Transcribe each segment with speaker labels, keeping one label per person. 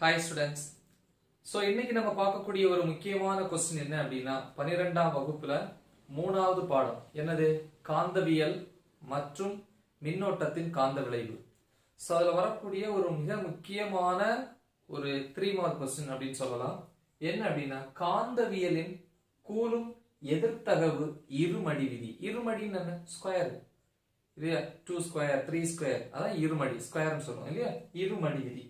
Speaker 1: Hi students so இன்னைக்கு நம்ம பார்க்கக்கூடிய ஒரு முக்கியமான கொஸ்டின் என்ன அப்படின்னா பன்னிரெண்டாம் வகுப்புல மூணாவது பாடம். என்னது? காந்தவியல் மற்றும் மின்னோட்டத்தின் காந்த விளைவு. ஸோ அதில் வரக்கூடிய ஒரு மிக முக்கியமான ஒரு த்ரீ மார்க் கொஸ்டின் அப்படின்னு சொல்லலாம். என்ன அப்படின்னா காந்தவியலின் கூலும் எதிர்த்தகவு இருமடி விதி. இருமடின்னு என்ன? ஸ்கொயர் இல்லையா? டூ ஸ்கொயர் த்ரீ ஸ்கொயர் அதான் இருமடி ஸ்கொயர்னு சொல்லுவோம் இல்லையா? இருமடி விதி.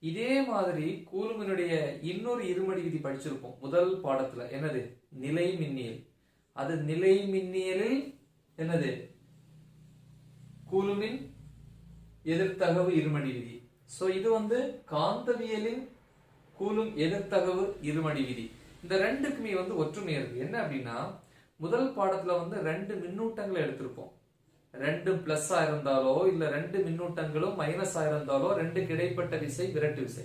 Speaker 1: இதே மாதிரி கூலுமினுடைய இன்னொரு இருமடி விதி படிச்சிருப்போம் முதல் பாடத்துல. என்னது? நிலை மின்னியல். அது நிலை மின்னியலில் என்னது? கூலுமின் எதிர்த்தகவு இருமடி விதி. சோ இது வந்து காந்தவியலின் கூலும் எதிர்த்தகவு இருமடி விதி. இந்த ரெண்டுக்குமே வந்து ஒற்றுமை இருக்கு. என்ன அப்படின்னா முதல் பாடத்துல வந்து ரெண்டு மின்னூட்டங்களை எடுத்திருப்போம். ரெண்டு பிளஸ் இருந்தாலோ இல்ல ரெண்டு மின்னூட்டங்களும் மைனஸ் இருந்தாலோ ரெண்டு கிடைப்பட்ட விசை விரட்டு விசை.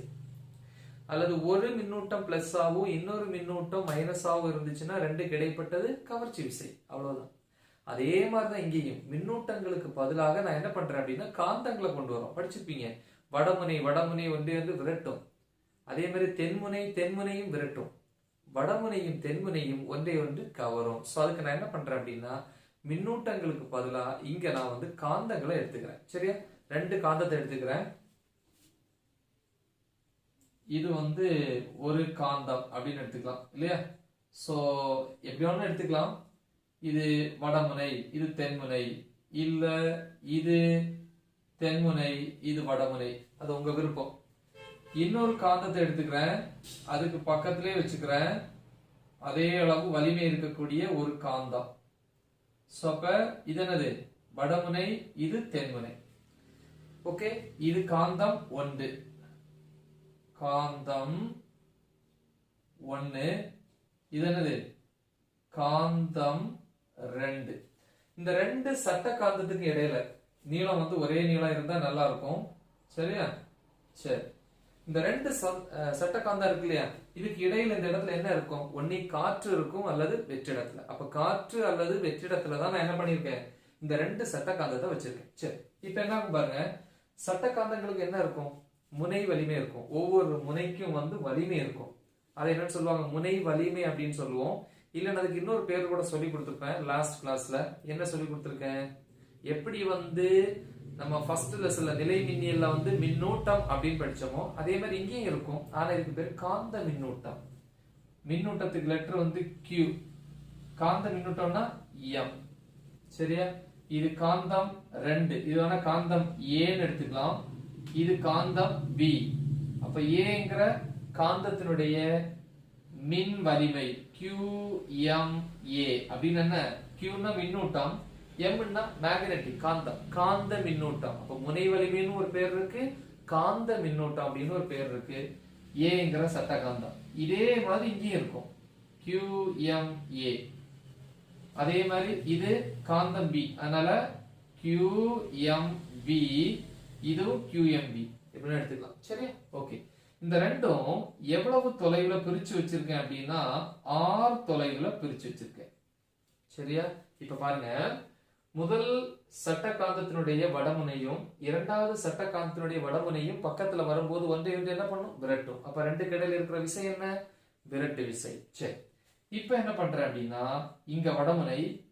Speaker 1: அல்லது ஒரு மின்னூட்டம் பிளஸ் இன்னொரு மின்னூட்டம் மைனஸ் இருந்துச்சுன்னா ரெண்டு கிடைப்பட்டது கவர்ச்சி விசை. அவ்வளவுதான். அதே மாதிரிதான் இங்கேயும். மின்னூட்டங்களுக்கு பதிலாக நான் என்ன பண்றேன் அப்படின்னா காந்தங்களை கொண்டு வரோம். படிச்சிருப்பீங்க. வடமுனை வடமுனை ஒன்றே வந்து விரட்டும். அதே மாதிரி தென்முனை தென்முனையும் விரட்டும். வடமுனையும் தென்முனையும் ஒன்றை ஒன்று கவரும். ஸோ அதுக்கு நான் என்ன பண்றேன் அப்படின்னா மின்னூட்டங்களுக்கு பதிலாக இங்க நான் வந்து காந்தங்களை எடுத்துக்கிறேன். சரியா? ரெண்டு காந்தத்தை எடுத்துக்கிறேன். இது வந்து ஒரு காந்தம் அப்படின்னு எடுத்துக்கலாம் இல்லையா? சோ எப்படி வேணாலும் எடுத்துக்கலாம். இது வடமுனை இது தென்முனை இல்ல இது தென்முனை இது வடமுனை. அது உங்க விருப்பம். இன்னொரு காந்தத்தை எடுத்துக்கிறேன். அதுக்கு பக்கத்திலே வச்சுக்கிறேன். அதே அளவு வலிமை இருக்கக்கூடிய ஒரு காந்தம். சொப்ப அப்ப இது என்னது வடமுனை இது தென்முனை. ஓகே? இது காந்தம் ஒன்று. காந்தம் ஒன்று. இது என்னது காந்தம் ரெண்டு. இந்த ரெண்டு சட்ட காந்தத்துக்கு இடையில நீளம் வந்து ஒரே நீளம் இருந்தா நல்லா இருக்கும். சரியா? சரி. இந்த ரெண்டு சட்டக்காந்தா சட்ட காந்தம் இருக்கு இல்லையா? இதுக்கு இடையில இந்த இடத்துல என்ன இருக்கும்? ஒன்னி காற்று இருக்கும் அல்லது வெற்றிடத்துல. அப்ப காற்று அல்லது வெற்றிடத்துல தான் நான் என்ன பண்ணிருக்கேன் இந்த ரெண்டு சட்டக்காந்தத்தை வச்சிருக்கேன். சரி இப்ப என்ன பாருங்க. சட்ட காந்தங்களுக்கு என்ன இருக்கும்? முனை வலிமை இருக்கும். ஒவ்வொரு முனைக்கும் வந்து வலிமை இருக்கும். அதை என்னன்னு சொல்லுவாங்க? முனை வலிமை அப்படின்னு சொல்லுவோம். இல்லைன்னு அதுக்கு இன்னொரு பேர் கூட சொல்லி கொடுத்துருப்பேன். லாஸ்ட் கிளாஸ்ல என்ன சொல்லி கொடுத்துருக்கேன்? எப்படி வந்து நம்ம ஃபர்ஸ்ட் லெசன்ல நிலை மின்னியல்ல வந்து மின்னூட்டம் அப்படின்னு படிச்சோமோ அதே மாதிரி இங்கேயும் இருக்கும். ஆனா இதுக்கு பேர் காந்த மின்னூட்டம். மின்னூட்டத்துக்கு லெட்டர் வந்து கியூ காந்த மின்னூட்டம்னா எம் சரியா? இது காந்தம் ரெண்டு. இது வேணா காந்தம் ஏன்னு எடுத்துக்கலாம். இது காந்தம் பி அப்ப ஏங்கிற காந்தத்தினுடைய மின் வலிமை QMA அப்படின்னு என்ன? கியூன்னா மின்னூட்டம். எம்னா மேக்னெட்டிக் காந்தம். காந்த மின்னூட்டம். அப்ப முனை வலிமைன்னு ஒரு பேர் இருக்கு. காந்த மின்னூட்டம் அப்படின்னு ஒரு பேர் இருக்கு. ஏங்கிற சட்ட காந்தம் இதே மாதிரி இங்கேயும் இருக்கும். கியூஎம்ஏ அதே மாதிரி இது காந்தம் பி அதனால கியூஎம்பி இதுவும் கியூஎம்பி இப்படின்னு எடுத்துக்கலாம். சரியா? ஓகே இந்த ரெண்டும் எவ்வளவு தொலைவுல பிரிச்சு வச்சிருக்கேன் அப்படின்னா ஆர் தொலைவுல பிரிச்சு வச்சிருக்கேன். சரியா? இப்ப பாருங்க. முதல் சட்ட காந்தத்தினுடைய வடமுனையும் இரண்டாவது சட்டகாந்தத்தினுடைய வடமுனையும் பக்கத்துல வரும்போது ஒன்று ஒன்று என்ன பண்ணும்? விரட்டும். அப்ப ரெண்டு கடையில் இருக்கிற விசை என்ன? விரட்டு விசை. சரி இப்ப என்ன பண்ற அப்படின்னா இங்க வடமுனை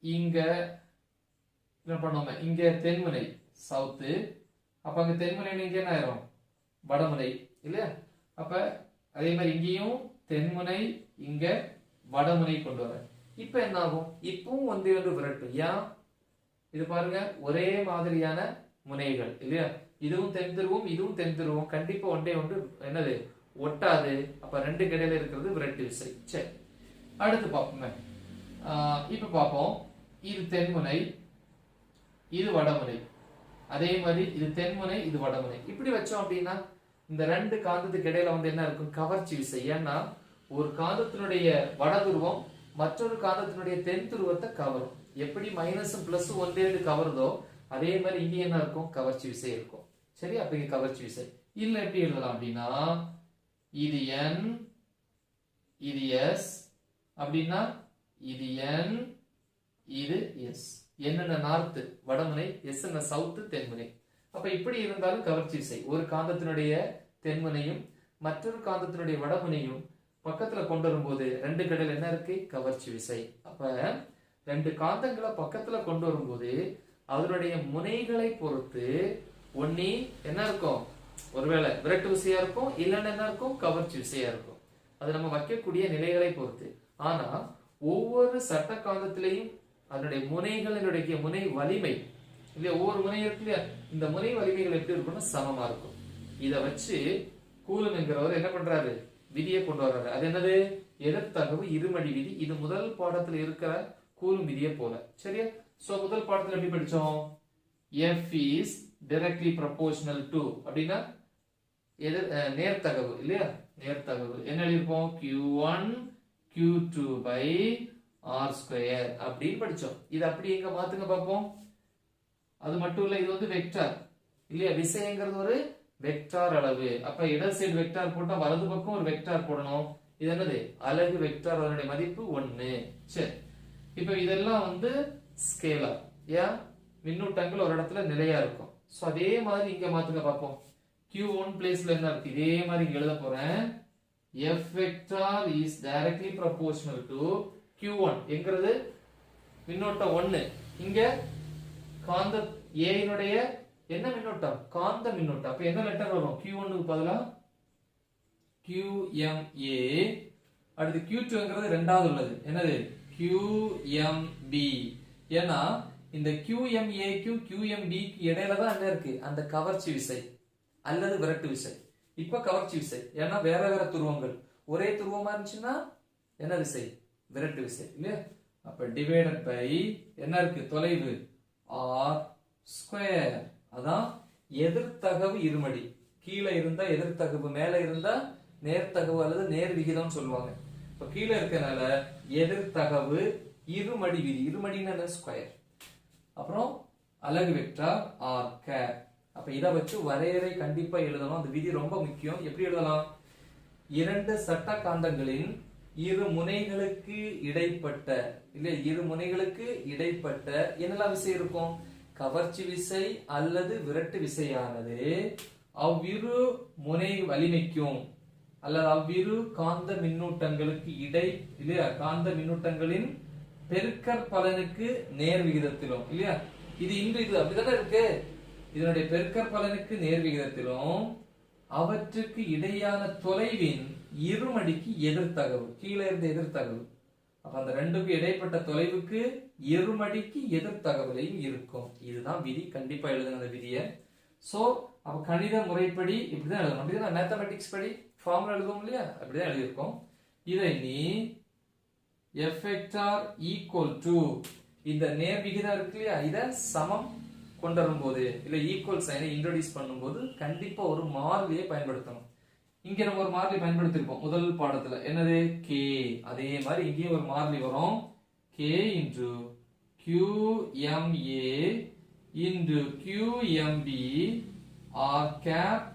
Speaker 1: இங்க என்ன பண்ணுவோமே? இங்க தென்முனை சவுத்து அப்ப அங்க தென்முனை இங்க என்ன ஆயிரும்? வடமுனை. இல்லையா? அப்ப அதே மாதிரி இங்கேயும் தென்முனை இங்க வடமுனை கொண்டு வரேன் இப்ப என்ன ஆகும்? இப்பவும் ஒன்றே ஒன்று விரட்டும். ஏன்? இது பாருங்க ஒரே மாதிரியான முனைகள் இல்லையா? இதுவும் தென் துருவம் இதுவும் தென் துருவம். கண்டிப்பா ஒன்றே ஒன்று என்னது? ஒட்டாது. அப்ப ரெண்டு கடையில இருக்கிறது விரட்டு விசை. சரி. அடுத்து பார்ப்போங்க. இப்ப பார்ப்போம். இது தென்முனை இது வடமுனை அதே மாதிரி இது தென்முனை இது வடமுனை இப்படி வச்சோம் அப்படின்னா இந்த ரெண்டு காந்தத்துக்கு இடையில வந்து என்ன இருக்கும்? கவர்ச்சி விசை. ஏன்னா ஒரு காந்தத்தினுடைய வடதுருவம் மற்றொரு காந்தத்தினுடைய தென் துருவத்தை கவரும். எப்படி மைனஸும் பிளஸும் ஒன்றேடு கவருதோ அதே மாதிரி இங்கே என்ன இருக்கும்? கவர்ச்சி விசை இருக்கும். சரி அப்ப இங்க கவர்ச்சி விசை. இல்ல எப்படி எழுதலாம் அப்படின்னா இது என் இது எஸ் அப்படின்னா இது என் இது எஸ் என்னென்ன நார்த்து வடமுனை எஸ் என்ன சவுத்து தென்முனை அப்ப இப்படி இருந்தாலும் கவர்ச்சி விசை. ஒரு காந்தத்தினுடைய தென்முனையும் மற்றொரு காந்தத்தினுடைய வடமுனையும் பக்கத்துல கொண்டு வரும்போது ரெண்டு கடையில் என்ன இருக்கு? கவர்ச்சி விசை. அப்ப ரெண்டு காந்தங்களை பக்கத்துல கொண்டு வரும்போது அதனுடைய முனைகளை பொறுத்து ஒன்னி என்ன இருக்கும்? ஒருவேளை விரட்டு விசையா இருக்கும் இல்லைன்னா என்ன இருக்கும்? கவர்ச்சி விசையா இருக்கும். அது நம்ம வைக்கக்கூடிய நிலைகளை பொறுத்து. ஆனா ஒவ்வொரு சட்ட காந்தத்திலையும் அதனுடைய முனைகளினுடைய முனை வலிமை இல்லையா? ஒவ்வொரு முனை இந்த முனை வலிமைகள் எப்படி இருக்கும்னா சமமா இருக்கும். இதை வச்சு கூலுங்கிறவர் என்ன பண்றாரு? விதியை கொண்டு வர்றாரு. அது என்னது? எதிர்த்தகவு இருமடி விதி. இது முதல் பாடத்துல இருக்கிற கூலும் விதியை போல. சரியா? சோ முதல் பாடத்துல எப்படி படிச்சோம்? F is directly proportional to அப்படின்னா எதிர் நேர்த்தகவு இல்லையா? நேர்த்தகவு என்ன எழுதியிருப்போம்? Q1 Q2 by R square அப்படின்னு படிச்சோம். இது அப்படி எங்க மாத்துங்க பார்ப்போம். அது மட்டும் இல்ல இது வந்து வெக்டார் இல்லையா? விசைங்கிறது ஒரு வெக்டார் அளவு. அப்ப இடது சைடு வெக்டார் போட்டா வலது பக்கம் ஒரு வெக்டார் போடணும். இது என்னது? அலகு வெக்டார் அதனுடைய மதிப்பு ஒன்னு சரி. இப்போ இதெல்லாம் வந்து ஸ்கேலர் ஏன்? மின்னூட்டங்கள் ஒரு இடத்துல நிலையா இருக்கும். ஸோ அதே மாதிரி இங்க மாத்துங்க பார்ப்போம் கியூ ஒன் பிளேஸ்ல என்ன இருக்கு? இதே மாதிரி இங்க எழுத போறேன். F vector is directly directly proportional to Q1 என்கிறது மின்னோட்டம் ஒன்னு இங்க காந்த ஏனுடைய என்ன மின்னோட்டம்? காந்த மின்னோட்டம். அப்ப என்ன லெட்டர் வரும்? கியூ ஒன்னு பதிலா? QMA அடுத்து Q2ங்கிறது ரெண்டாவது உள்ளது. என்னது? QMB ஏன்னா இந்த QMA க்கும் QMB க்கு இடையில தான் என்ன இருக்கு? அந்த கவர்ச்சி விசை அல்லது விரட்டு விசை. இப்ப கவர்ச்சி விசை. ஏன்னா வேற வேற துருவங்கள். ஒரே துருவமா இருந்துச்சுன்னா என்ன விசை? விரட்டு விசை இல்லையா? அப்ப டிவைடட் பை என்ன இருக்கு? தொலைவு. ஆர் ஸ்கொயர் அதான் எதிர்த்தகவு இருமடி. கீழே இருந்தா எதிர்த்தகவு மேல இருந்தா நேர்த்தகவு அல்லது நேர் விகிதம் சொல்லுவாங்க. இப்போ கீழே இருக்கனால எதிர்த்தகவு இருமடி விதி. இருமடின்னா ஸ்கொயர் அப்புறம் அலகு வெக்டார் ஆர் கேர் அப்ப இதை வச்சு வரையறை கண்டிப்பா எழுதணும். அந்த விதி ரொம்ப முக்கியம். எப்படி எழுதலாம்? இரண்டு சட்ட காந்தங்களின் இரு முனைகளுக்கு இடைப்பட்ட இல்ல இரு முனைகளுக்கு இடைப்பட்ட என்னெல்லாம் விசை இருக்கும்? கவர்ச்சி விசை அல்லது விரட்டு விசையானது அவ்விரு முனை வலிமைக்கும் அல்லது அவ்விரு காந்த மின்னூட்டங்களுக்கு இடை இல்லையா காந்த மின்னூட்டங்களின் பெருக்கற் பலனுக்கு நேர் விகிதத்திலும் இல்லையா? இது இன்று இது அப்படிதானே இருக்கு? இதனுடைய பெருக்கற் பலனுக்கு நேர் விகிதத்திலும் அவற்றுக்கு இடையான தொலைவின் இருமடிக்கு எதிர்த்தகவு கீழே இருந்த எதிர்த்தகவு அப்ப அந்த ரெண்டுக்கும் இடைப்பட்ட தொலைவுக்கு இருமடிக்கு எதிர்த்தகவலையும் இருக்கும். இதுதான் விதி கண்டிப்பா எழுதுன அந்த விதியை. சோ அப்ப கணித முறைப்படி இப்படிதான் எழுதணும். அப்படிதான்? மேத்தமெட்டிக்ஸ் படி. ஃபார்முலா எழுதுவோம் இல்லையா? அப்படிதான் எழுதியிருக்கோம். இதை நீ எஃப் வெக்டார் ஈக்குவல் டு இந்த நேர் விகிதம் இருக்கு இல்லையா? இதை சமம் கொண்டு வரும்போது இல்லை ஈக்குவல் சைனை இன்ட்ரடியூஸ் பண்ணும்போது கண்டிப்பாக ஒரு மாறிலியை பயன்படுத்தணும். இங்கே நம்ம ஒரு மாறிலி பயன்படுத்திருப்போம் முதல் பாடத்தில். என்னது? கே அதே மாதிரி இங்கேயும் ஒரு மாறிலி வரும். K into QMA into QMB R cap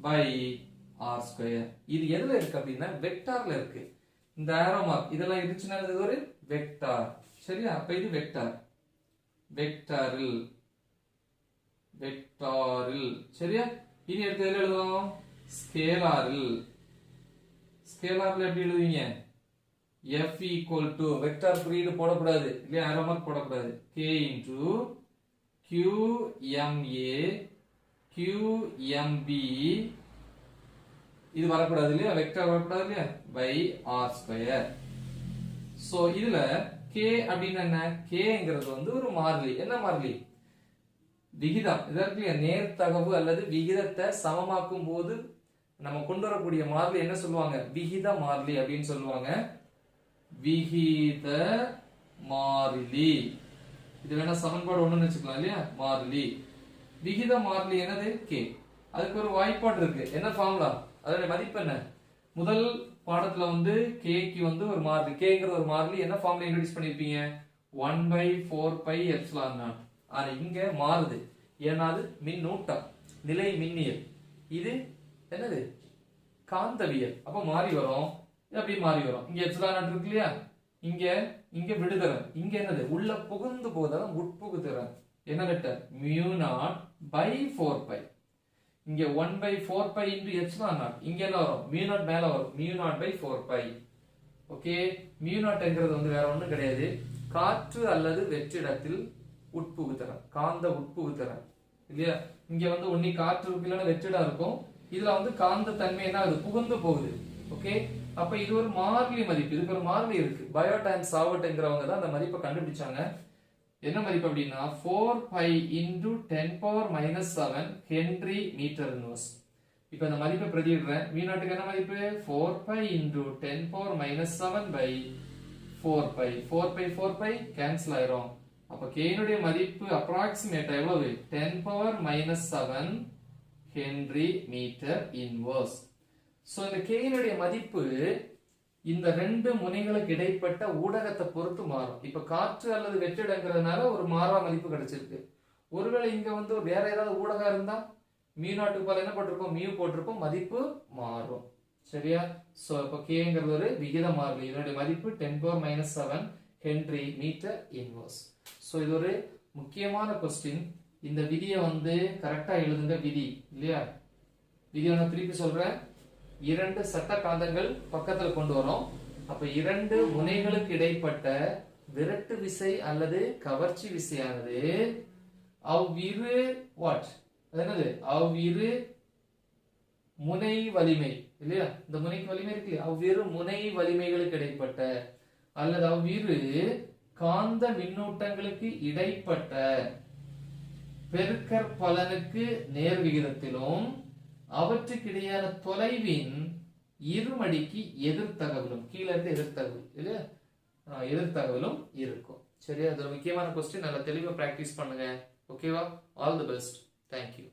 Speaker 1: by R square இது எதுல இருக்கு அப்படின்னா வெக்டார்ல இருக்கு. இந்த ஆரோ மார்க் இதெல்லாம் இருந்துச்சுன்னா இது ஒரு வெக்டார் சரியா? அப்ப இது வெக்டார் வெக்டாரில் வெக்டாரில் சரியா? இனி எடுத்து எதுல எழுதுவோம்? ஸ்கேலாரில் ஸ்கேலாரில் எப்படி எழுதுவீங்க? எஃப் ஈக்குவல் டு வெக்டார் குறியீடு போடக்கூடாது. இல்லையா? ஆரோ மார்க் போடக்கூடாது. K into QMA QMB இது வரக்கூடாது இல்லையா? வெக்டர் வரக்கூடாது இல்லையா? பை ஆர் ஸ்கொயர் சோ இதுல கே அப்படின்னு என்ன? கேங்கிறது வந்து ஒரு மாறிலி. என்ன மாறிலி? விகிதம். இதற்கு நேர்த்தகவு அல்லது விகிதத்தை சமமாக்கும் போது நம்ம கொண்டு வரக்கூடிய மாறிலி என்ன சொல்லுவாங்க? விகித மாறிலி அப்படின்னு சொல்லுவாங்க. விகித மாறிலி. இது வேணா சமன்பாடு ஒண்ணுன்னு வச்சுக்கலாம் இல்லையா? மாறிலி. விகித மாறிலி என்னது? கே அதுக்கு ஒரு வாய்ப்பாடு இருக்கு. என்ன ஃபார்முலா அதோட மதிப்பு என்ன? முதல் பாடத்துல வந்து கேக்கு வந்து ஒரு மாறிலி கேங்கிற ஒரு மாறிலி என்ன ஃபார்ம்ல இன்ட்ரடியூஸ் பண்ணிருப்பீங்க? One by four pi epsilon nought ஆனா இங்க மாறுது. ஏன்னா அது மின்னூட்டம். நிலை மின்னியல். இது என்னது? காந்தவியல். அப்ப மாறி வரும். அப்படி அப்படியே மாறி வரும். இங்க எப்சிலான் நாட் இருக்கு இல்லையா? இங்க இங்க விடுதரன் இங்க என்னது? உள்ள புகுந்து போதல் உட்புகுதிறன் என்ன letter mu nought by four pi இங்க one by four pi into epsilon தான் இங்க என்ன வரும். மியூ நாட் மேல வரும். Mu nought by four pi okay mu நாட்ங்கிறது வந்து வேற ஒன்றும் கிடையாது. காற்று அல்லது வெற்றிடத்தில் உட்புகுத்திறன் காந்த உட்புகுத்திறன் இல்லையா? இங்க வந்து ஒன்னி காற்று இருக்கு இல்லைன்னா வெற்றிடம் இருக்கும். இதுல வந்து காந்த தன்மை என்ன அது புகுந்து போகுது. ஓகே அப்ப இது ஒரு மாறிலி மதிப்பு. இதுக்கு ஒரு மாறிலி இருக்கு. பயோடைன் சாவட்டுங்கிறவங்க தான் அந்த மதிப்பை கண்டுபிடிச்சாங்க. என்ன மதிப்பு அப்படின்னா four pi into ten power minus seven henry metre inverse இப்போ இந்த மதிப்பை பிரதிடுறேன் மீ நாட்டுக்கு என்ன மதிப்பு? Four pi into ten power minus seven pi four pi four pi four pi cancel ஆயிரும். அப்ப கேனுடைய மதிப்பு அப்ராக்சிமேட் எவ்வளவு? Ten power minus seven henry metre inverse so இந்த கேனுடைய மதிப்பு இந்த ரெண்டு முனைகளுக்கு இடைப்பட்ட ஊடகத்தை பொறுத்து மாறும். இப்ப காற்று அல்லது வெற்றிடங்கிறதுனால ஒரு மாறா மதிப்பு கிடைச்சிருக்கு. ஒருவேளை இங்க வந்து வேற ஏதாவது ஊடகம் இருந்தா மீ நாட்டுக்கு போல என்ன போட்டிருப்போம் மியூ போட்டிருப்போம். மதிப்பு மாறும். சரியா? சோ இப்போ கேங்கிறது ஒரு விகித மாறிலி. இதனுடைய மதிப்பு ten power minus seven henry metre inverse so இது ஒரு முக்கியமான கொஸ்டின் இந்த விதியை வந்து கரெக்டா எழுதுங்க விதி. இல்லையா? விதியை நான் திருப்பி சொல்றேன். இரண்டு சட்ட காந்தங்கள் பக்கத்துல கொண்டு வரோம். அப்ப இரண்டு முனைகளுக்கு இடைப்பட்ட விரட்டு விசை அல்லது கவர்ச்சி விசையானது அவ்விரு வாட் என்னது? அவ்விரு முனை வலிமை இல்லையா? இந்த முனைக்கு வலிமை இருக்கு அவ்விரு முனை வலிமைகளுக்கு இடைப்பட்ட அல்லது அவ்விரு காந்த மின்னூட்டங்களுக்கு இடைப்பட்ட பெருக்கற் பலனுக்கு நேர் விகிதத்திலும் அவற்றுக்கிடையான தொலைவின் இருமடிக்கு எதிர்த்தகவலும் கீழே இருந்து எதிர்த்தகவல் இல்லையா? எதிர்த்தகவலும் இருக்கும். சரியா? அது முக்கியமான கொஸ்டின் நல்லா தெளிவாக ப்ராக்டிஸ் பண்ணுங்க. ஓகேவா ஆல் தி பெஸ்ட் தேங்க்யூ